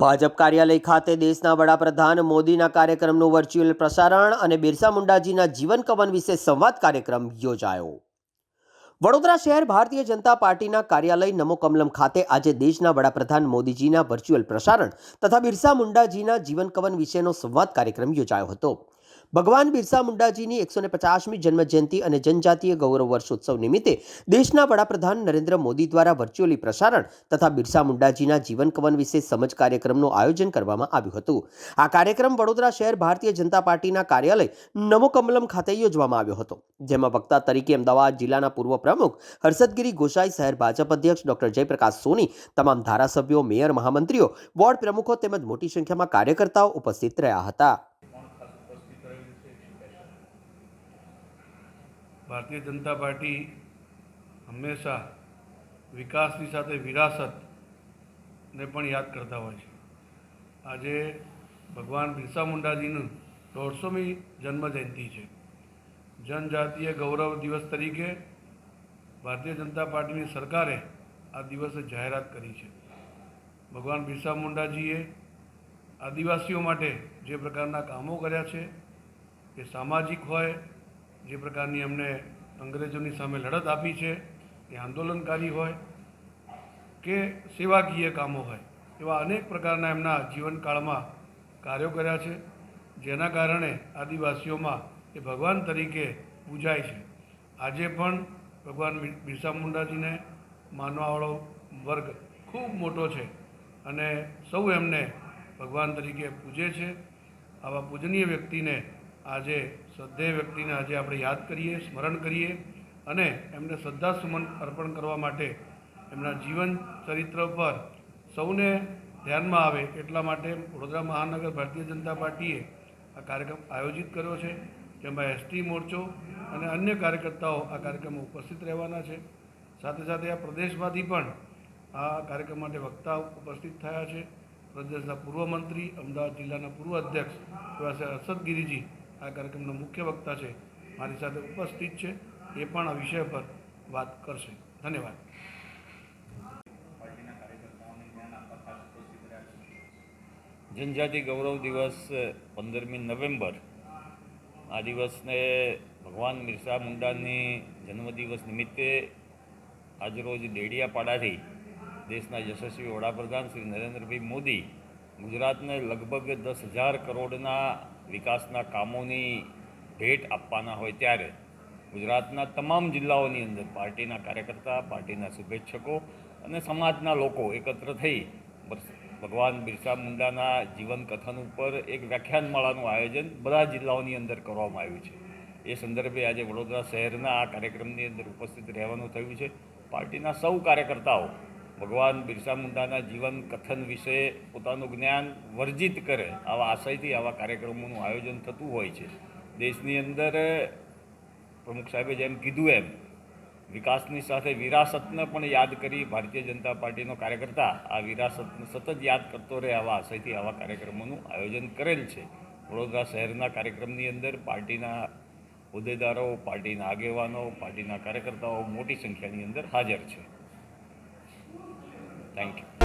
ભાજપ કાર્યાલય ખાતે દેશના વડાપ્રધાન મોદીના કાર્યક્રમનું વર્ચ્યુઅલ પ્રસારણ અને બિરસા મુંડાજીના જીવન કવન વિશે સંવાદ કાર્યક્રમ યોજાયો. વડોદરા શહેર ભારતીય જનતા પાર્ટીના કાર્યાલય નમો કમલમ ખાતે આજે દેશના વડાપ્રધાન મોદીજીના વર્ચ્યુઅલ પ્રસારણ તથા બિરસા મુંડાજીના જીવન કવન વિશેનો સંવાદ કાર્યક્રમ યોજાયો હતો. ભગવાન બિરસા મુંડાજીની એકસો ને પચાસમી જન્મજયંતિ અને જનજાતીય ગૌરવ વર્ષોત્સવ નિમિત્તે દેશના વડાપ્રધાન નરેન્દ્ર મોદી દ્વારા વર્ચ્યુઅલી પ્રસારણ તથા બિરસા મુંડાજીના જીવન કવન વિશે સમજ કાર્યક્રમનું આયોજન કરવામાં આવ્યું હતું. આ કાર્યક્રમ વડોદરા શહેર ભારતીય જનતા પાર્ટીના કાર્યાલય નમો કમલમ ખાતે યોજવામાં આવ્યો હતો, જેમાં વક્તા તરીકે અમદાવાદ જિલ્લાના પૂર્વ પ્રમુખ હર્ષદગીરી ગોસાઈ, શહેર ભાજપ અધ્યક્ષ ડોક્ટર જયપ્રકાશ સોની તમામ ધારાસભ્યો, મેયર, મહામંત્રીઓ, વોર્ડ પ્રમુખો તેમજ મોટી સંખ્યામાં કાર્યકર્તાઓ ઉપસ્થિત રહ્યા હતા. ભારતીય જનતા પાર્ટી હંમેશા વિકાસની સાથે વિરાસતને પણ યાદ કરતા હોય છે. આજે ભગવાન બિરસા મુંડાજીનું દોઢસોમી જન્મજયંતિ છે. જનજાતીય ગૌરવ દિવસ તરીકે ભારતીય જનતા પાર્ટીની સરકારે આ દિવસે જાહેરાત કરી છે. ભગવાન બિરસા મુંડાજીએ આદિવાસીઓ માટે જે પ્રકારના કામો કર્યા છે, એ સામાજિક હોય જે પ્રકારની એમણે અંગ્રેજોની સામે લડત આપી છે, એ આંદોલનકારી હોય કે સેવાકીય કામો હોય, એવા અનેક પ્રકારના એમના જીવનકાળમાં કાર્યો કર્યા છે, જેના કારણે આદિવાસીઓમાં એ ભગવાન તરીકે પૂજાય છે. આજે પણ ભગવાન બિર- બિરસા મુંડાજીને માનવાવાળો વર્ગ ખૂબ મોટો છે અને સૌ એમને ભગવાન તરીકે પૂજે છે. આવા પૂજનીય વ્યક્તિને આજે શ્રદ્ધેય વ્યક્તિને આજે આપણે યાદ કરીએ, સ્મરણ કરીએ અને એમને શ્રદ્ધાસુમન અર્પણ કરવા માટે એમના જીવન ચરિત્ર પર સૌને ધ્યાનમાં આવે એટલા માટે વડોદરા મહાનગર ભારતીય જનતા પાર્ટીએ આ કાર્યક્રમ આયોજિત કર્યો છે, જેમાં એસટી મોરચો અને અન્ય કાર્યકર્તાઓ આ કાર્યક્રમમાં ઉપસ્થિત રહેવાના છે. સાથે સાથે આ પ્રદેશમાંથી પણ આ કાર્યક્રમ માટે વક્તા ઉપસ્થિત થયા છે. પ્રદેશના પૂર્વ મંત્રી, અમદાવાદ જિલ્લાના પૂર્વ અધ્યક્ષ એવા હર્ષદ ગિરિજી આ કાર્યક્રમના મુખ્ય વક્તા છે. મારી સાથે ઉપસ્થિત છે. એ પણ આ વિષય પર વાત કરશે. ધન્યવાદ. જનજાતિ ગૌરવ દિવસ પંદરમી નવેમ્બર. આ દિવસને ભગવાન બિરસા મુંડાની જન્મદિવસ નિમિત્તે આજરોજ ડેડિયાપાડાથી દેશના યશસ્વી વડાપ્રધાન શ્રી નરેન્દ્રભાઈ મોદી ગુજરાતને લગભગ દસ હજાર કરોડના વિકાસના કામોની ભેટ આપવાના હોય ત્યારે ગુજરાતના તમામ જિલ્લાઓની અંદર પાર્ટીના કાર્યકર્તા, પાર્ટીના શુભેચ્છકો અને સમાજના લોકો એકત્ર થઈ ભગવાન બિરસા મુંડાના જીવન કથન ઉપર એક વ્યાખ્યાનમાળાનું આયોજન બધા જિલ્લાઓની અંદર કરવામાં આવ્યું છે. એ સંદર્ભે આજે વડોદરા શહેરના આ કાર્યક્રમની અંદર ઉપસ્થિત રહેવાનું થયું છે. પાર્ટીના સૌ કાર્યકર્તાઓ ભગવાન બિરસા મુંડાના જીવન કથન વિશે પોતાનું જ્ઞાન વર્જિત કરે, આવા આશયથી આવા કાર્યક્રમોનું આયોજન થતું હોય છે. દેશની અંદર, પ્રમુખ સાહેબે જેમ કીધું એમ, વિકાસની સાથે વિરાસતને પણ યાદ કરી ભારતીય જનતા પાર્ટીનો કાર્યકર્તા આ વિરાસતને સતત યાદ કરતો રહે આવા આશયથી આવા કાર્યક્રમોનું આયોજન કરેલ છે. વડોદરા શહેરના કાર્યક્રમની અંદર પાર્ટીના હોદ્દેદારો, પાર્ટીના આગેવાનો, પાર્ટીના કાર્યકર્તાઓ મોટી સંખ્યાની અંદર હાજર છે. Thank you.